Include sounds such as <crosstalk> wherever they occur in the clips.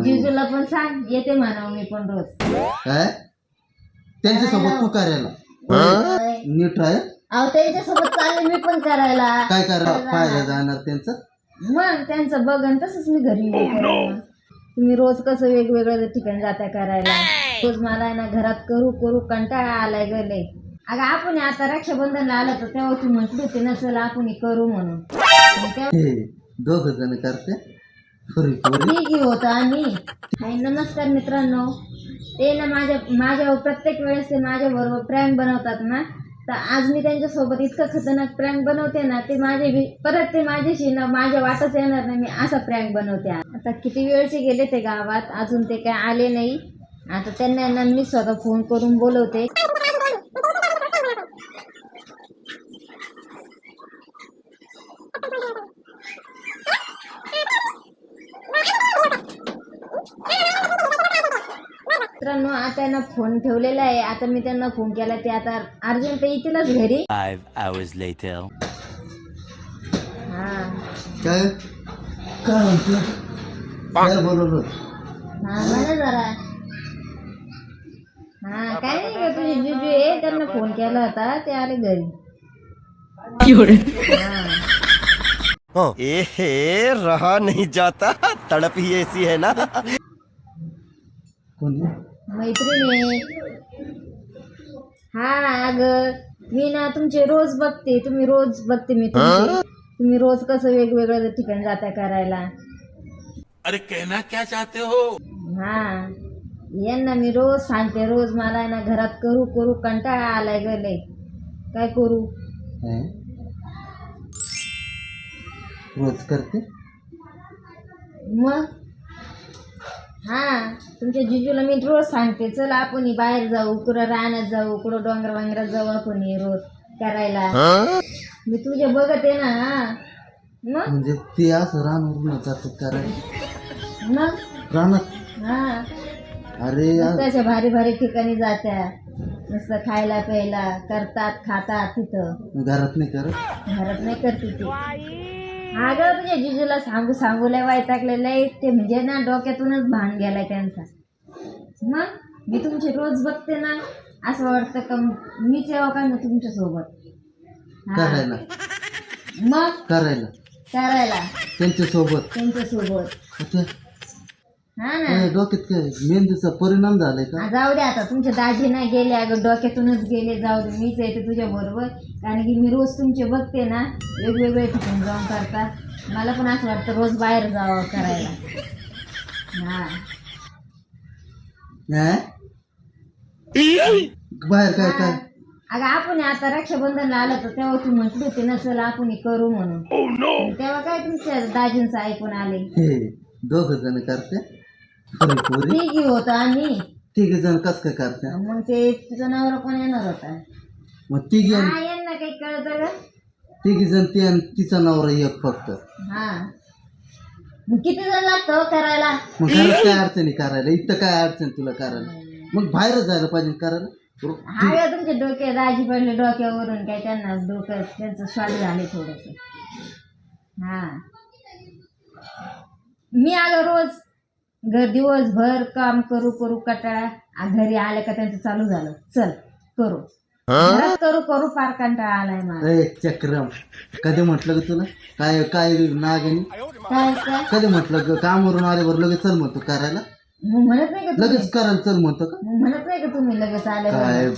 आणि जिजूला पण सांग येते म्हणा मी पण रोज. काय? त्यांच्यासोबत तू करायला. होय. नीट राह. अहो त्यांच्यासोबत चालले मी पण करायला. काय करा पाहायला जाणार त्यांचं? मग त्यांचं बघन तसंच मी घरी येऊन मग. तुम्ही रोज कसं वेगवेगळ्या ठिकाणी जाता करायला. रोज मला आहे ना घरात करू करू कंटाळा आलाय गले. अगं आपण आता रक्षाबंधनला आलं तर तेव्हा तू म्हटली होती ना चला आपण हे करू म्हणून. तेव्हा हे दोघ जण करते. मी घेऊ होता आणि हाय, नमस्कार मित्रांनो. ते ना माझ्या माझ्यावर प्रत्येक वेळेस ते माझ्या बरोबर प्रँक बनवतात ना. तर आज मी त्यांच्यासोबत इतकं खतरनाक प्रँक बनवते ना ते माझे बी- परत ते माझ्याशी ना माझ्या वाटच येणार नाही मी असा प्रँक बनवते आता किती वेळचे गेले ते गावात अजून ते काय आले नाही. आता त्यांना ना मी स्वतः फोन करून बोलवते. मित्रांनो आता त्यांना फ़ोन ठेवलेला आहे. आता मी त्यांना फ़ोन केला ते आता अर्जंट येतीलच घरी. Five hours later. हा. काय? काय म्हणतो? काय बोलवलं हा म्हणा जरा. हा काय नाही का तुझे जिजू आहे. त्यांना फ़ोन केला होता. ते आले घरी. हा. <laughs> ए रहा नहीं जाता. तड़प ही ऐसी है ना. कोणी? मैत्रिणी. हा अग मी ना तुमचे रोज बघते. तुम्ही रोज बघते मी तुमचे. तुम्ही रोज कसं वेगवेगळ्या ठिकाणी जाता करायला. अरे कहना क्या चाहते हो? हा यांना मी रोज सांगते. रोज मला ना घरात करू करू कंटाळा आलाय गले काय करू? हे? रोज करते? मग? हा तुमच्या जिजूला मी रोज सांगते चल आपण ही बाहेर जाऊ कुठं रानात जाऊ कुठं डोंगर वांगरात जाऊ आपण ही रोज करायला. मी तुझे बघत आहे ना. मग? म्हणजे ते असं रानावरून जातात करायला मग? रानात? हा. अरे नुसतं अशा भारी भारी ठिकाणी जात्या. नुसतं खायला प्यायला करतात खातात तिथं. घरात नाही करत? घरात नाही करते ती. अगं तुझ्या जिजूला सांगू सांगू लय वैतागलेलं आहे. ते म्हणजे ना डोक्यातूनच भान गेलाय त्यांचा. मग? मी तुमचे रोज बघते ना असं वाटतं का मीच यावं काय ना तुमच्यासोबत? करायला. मग? करायला. करायला. त्यांच्यासोबत. त्यांच्यासोबत. हा ना. ए, डोक्यात काय मेंदूचा परिणाम झालाय का? हा, जाऊ दे आता तुमचे दाजी नाही गेले अगं डोक्यातूनच गेले जाऊ दे मीच येते तुझ्या बरोबर. कारण की मी रोज तुमचे बघते ना वेगवेगळे ठिकाणी जाऊन करता मला पण असं वाटतं रोज बाहेर जावं करायला. हा. हे? बाहेर काय काय? अगं आपण आता रक्षाबंधनला आलं तर तेव्हा तू म्हटली होती ना चला आपण हे करू म्हणून. तेव्हा काय तुमच्या दाजींचं ऐकून आले? हे दोघ जण करते. पुरी पुरी ठीक होतं आम्ही. तिघ जण कस काय करते? मग ते तुझं नवरा पण येणार होता? मग तिघी हा यांना काही कळतं का? तिघी जण ती आणि तिचा नवरा एक फक्त. हा. मग किती जण लागतं हो करायला? मग घरात काय अडचणी करायला? इथं काय अडचण तुला करायला? मग बाहेर जायला पाहिजे करायला? हा का तुमचे डोके दाजी पडले डोक्यावरून काय त्यांना डोकं त्यांचं स्वाद झाले थोडस. हा. मी आलो रोज घर दिवसभर काम करू करू कटाळा. आ, घरी आलं का त्यांचं चालू झालं. चल करू. घरात करू करू फार कंटाळा आलाय मला. ए चक्रम कधी म्हटलं ग तुला? काय काय नागणी काय काय? कधी म्हटलं ग? कामावरून आल्यावर लगेच चल म्हणतो करायला. मग म्हणत नाही का तुम्ही? लगेच करायला चल म्हणतो का? मग म्हणत नाही का तुम्ही लगेच काय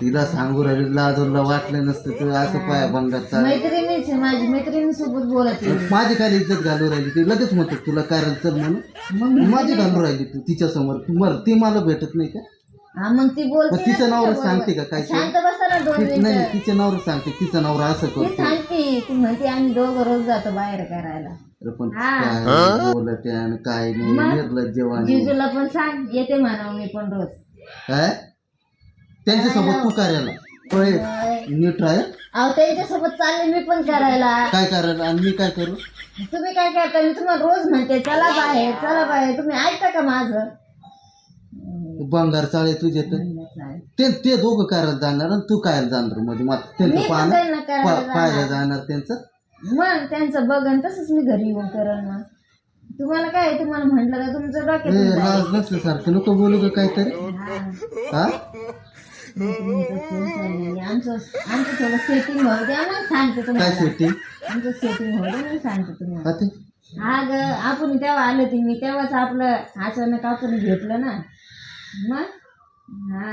तिला सांगू राहिली लाजूला वाटलं नसतं तू असं पाया भंगार चाल मैत्रिणीच आहे माझी मैत्रिणीसोबत बोलत आहे. माझी काय इज्जत घालू राहिली ती लगेच म्हणतो तुला करायला चल म्हणून. मग माझी घालू राहिली तू तिच्या समोर ती मला ती मला भेटत नाही का? हा मग ती बोलते मग तिचं ना नाव. सांगते का काय ते? शांत बसा ना दोन ती- नाही मिनिटं नावर सांगते तिचं नावर असं ती करतो. सांगते ती म्हणते आम्ही दोघं रोज जातो बाहेर करायला. अरे पण हा. काय बोलत आहे आणि काय नाही जेवण जिजूला पण सांग येते म्हणा मी पण रोज. काय? त्यांच्यासोबत तू करायला. होय, नीट राह अहो त्यांच्यासोबत चालले मी पण करायला. काय करायला आणि मी काय करू? तुम्ही काय करता? मी तुम्हाला रोज म्हणते चला बाहेर चला बाहेर. तुम्ही ऐकता का माझं? बंगार चाळे तुझे तर. ते ते दोघं करायला जाणार आणि तू काय जाणार मध्ये मग मी त्यांचं पण पाहणं? त्यांना करायला पा- पाहायला जाणार. त्यांचं? मग त्यांचं बघन तसंच मी घरी येऊन करेन मग. तुम्हाला काय तुम्हाला म्हटलं तर तुमचं लाज नसल्यासारखं नको बोलू का काहीतरी. हा. <laughs> आमचं आमचं थोडं सेटिंग होऊ द्या मग सांगते काय तुम्हाला सेटिंग आमचं सेटिंग होऊ द्या मग सांगते तुम्हाला. हा ते. हा ग आपण तेव्हा आलो ती मी तेव्हाच आपलं अचानक आपण भेटलं ना. मग? हा.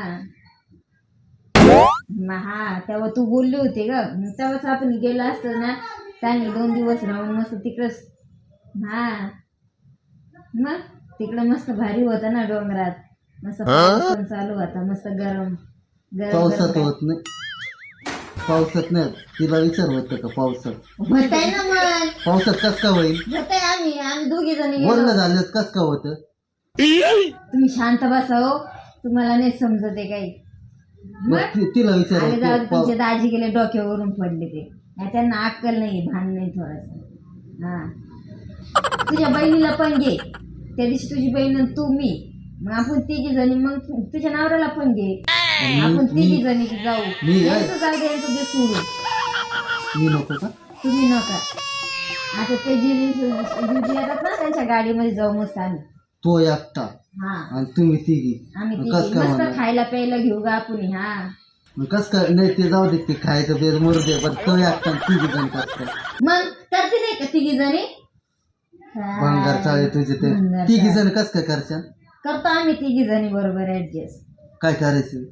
हा तेव्हा तू बोलली होती ग. तेव्हाच आपण गेलो असतो ना चांगले दोन दिवस राहून मस्त तिकडंच हा. मग? तिकडं मस्त भारी होतं ना डोंगरात. मस्त पाऊस पण चालू होता मस्त गरम गरम पावसात गरम होत नाही. पावसात नाही तिला विचार होतं का पावसात. होतंय ना मग. पावसात कस का होईल? होतंय आम्ही आम्ही दोघी जणी बोलणं गेलो. झालं कस का होतं? तुम्ही शांत बसा हो तुम्हाला नाही समजत आहे काही मग ति- तिला विचार आले जाऊ तुमचे दाजी गेले डोक्यावरून पडले ते नाही, त्यांना अक्कल नाही भान नाही थोडस हा तुझ्या बहिणीला पण घे त्या दिवशी तुझी बहीण आणि तू मी मग आपण तिघी जणी मग तु- तुझ्या नवऱ्याला पण घे आपण तिघी जणी जाऊ मी- यांचं जाऊ दे यांचं दे सोडून मी नको का तुम्ही नका आता ते जी जी येतात ना त्यांच्या गाडीमध्ये जाऊ मस्त आम्ही तो एकटा हा. आणि तुम्ही तिघी. आम्ही मग तिघी. कस काय मस्त म्हणणार? खायला प्यायला घेऊ गा आपण हा मग कस काय? नाही ते जाऊ दे ते खायचं बेस मरू दे पण तो एकटा आणि तिघी जण कस काय? मग करते नाही का तिघी जणी? भंगार चाळे तुझे ते. भंगार तिघी. जण कस काय करशाल? करतो आम्ही तिघी जणी बरोबर ऍडजस्ट काय करायचं?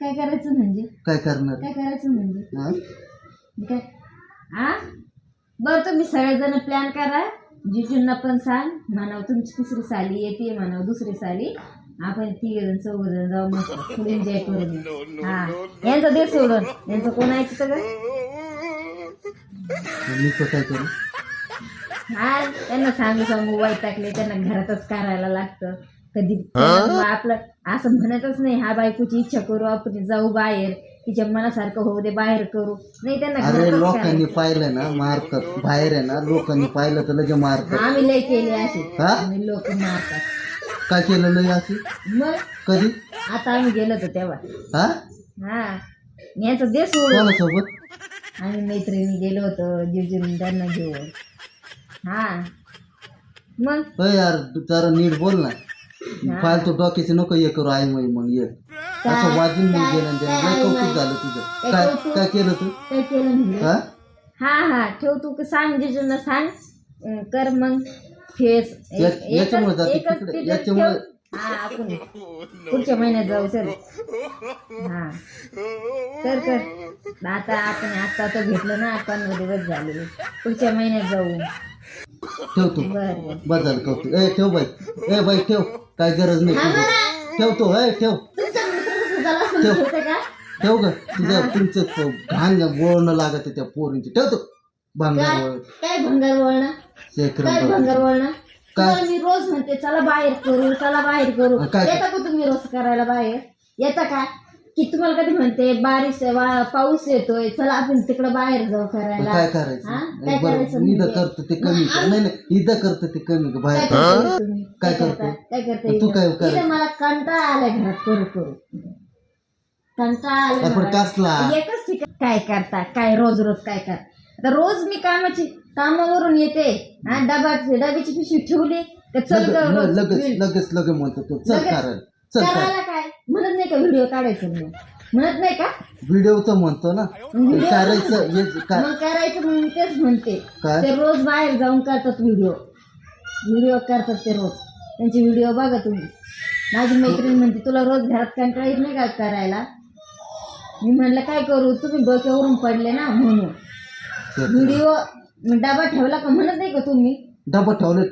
काय करायचं म्हणजे? काय करणार? काय करायचं म्हणजे? हा? काय? आ? बरं तुम्ही सगळेजण प्लॅन करा. जिजूंना पण सांग म्हणावं तुमची तिसरी साली येते म्हणावं दुसरी साली. आपण तिघ जण चौघ जण जाऊ मस्त. फुल एन्जॉय <laughs> करून. हा. यांचं दे सोडून. यांचं कोण ऐकतं का हा त्यांना सांगू सांगू वैतागले त्यांना घरातच करायला लागतं. कधी आपलं असं म्हणतच नाही हा बायकोची इच्छा करू आपण जाऊ बाहेर. तिच्या मनासारखं होऊ दे बाहेर करू. नाही त्यांना अरे घरातच लोकांनी करायचं. पाहिलं ना मारतात. बाहेर आहे ना लोकांनी पाहिलं तर लगे मारतात. आम्ही लय केले असे. हा? आम्ही लोक मारतात. काय केलं लय अशी मग? कधी? आता आम्ही गेलो होतो तेव्हा. हा? हा. याचं दे सोडून कोणासोबत? आम्ही मैत्रिणी गेलो होतो जिजून त्यांना घेऊन. हा. मग? अय यार जरा नीट बोल ना. फालतू डोक्याचे नको ये करू आई मग मग ये. असं वाजून कौतुक झालं तुझं. काय काय केलं तू? काय केलं हा? हा हा. ठेव तू क- सांग जिजूंना सांग. अं, कर मग. फेस या- याच्यामुळे जाते तिकडे, याच्यामुळे-. हा आपण पुढच्या महिन्यात जाऊ चल. हा. कर कर. आता आपण आता तर भेटलो ना पंधरा दिवस झाले पुढच्या महिन्यात जाऊ. ठेव तू. बर. बर बस झालं कौतुक. ए ठेव बाई. ए बाई ठेव. काय गरज नाही तुझं. ठेवतो ए ठेव. ठेव ग. तुझं तुमचं भांग बोलणं लागत त्या पोरींची. ठेवतो भांगर काय? बोल काय भंगार वळणं? काय भंगार वळणं? काय? तुम्हाला मी रोज म्हणते चला बाहेर करू चला बाहेर करू. काय- येता का तुम्ही रोज करायला बाहेर? येता का? की तुम्हाला कधी म्हणते बारिश आहे, वा- पाऊस येतोय चला आपण तिकडं बाहेर जाऊ करायला. काय हा? करायचं काय बरं इथं म्हणजे? करतो ते कमी. कर. नाही नाही इथं करतो ते कमी कर काय बाहेर तुम्ही? काय काय करतो? काय करताय तू? काय इथं करायचं? मला कंटाळा आलाय घरात करू करू. कंटाळा आलाय आपण मला. कसला एकच ठिकाण काय करता? काय रोज रोज काय कर आता रोज मी कामाची कामावरून येते हा डबा डब्याची पिशवी ठेवली का चल ग रोज लगेच. लगेच लगेच म्हणतो तो चल लगेच. करायला चल कर करायला काय? म्हणत नाही का व्हिडिओ काढायचं म्हणून? म्हणत नाही का? व्हिडिओचं म्हणतो ना. व्हिडिओ करायचं हे काय मग करायचं मग मी तेच म्हणते. काय? ते रोज बाहेर जाऊन करतात व्हिडिओ. व्हिडिओ करतात ते रोज. त्यांचे व्हिडिओ बघा तुम्ही. माझी मैत्रीण म्हणते तुला रोज घरात कंटाळा येत नाही का करायला? मी म्हणलं काय करू? तुम्ही डोक्यावरून पडले ना म्हणून. व्हिडिओ डबा ठेवला का म्हणत नाही का तुम्ही? डबा ठेवले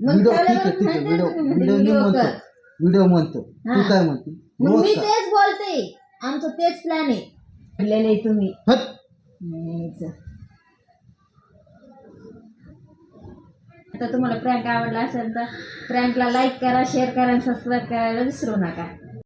मग व्हिडिओ ठीक ठेवल्यावर आहे ठीक आहे म्हणते व्हिडिओ तुम्ही व्हिडिओ मी व्हिडिओ म्हणतो. कर. व्हिडिओ म्हणतो. तू हा. काय म्हणते? मग रोज मी का? तेच बोलते. आमचं तेच प्लॅन आहे. पडलेलं तुम्ही. हट. आता तुम्हाला प्रँक आवडला असेल तर प्रँकला लाईक करा शेअर करा आणि सबस्क्राईब करायला विसरू नका.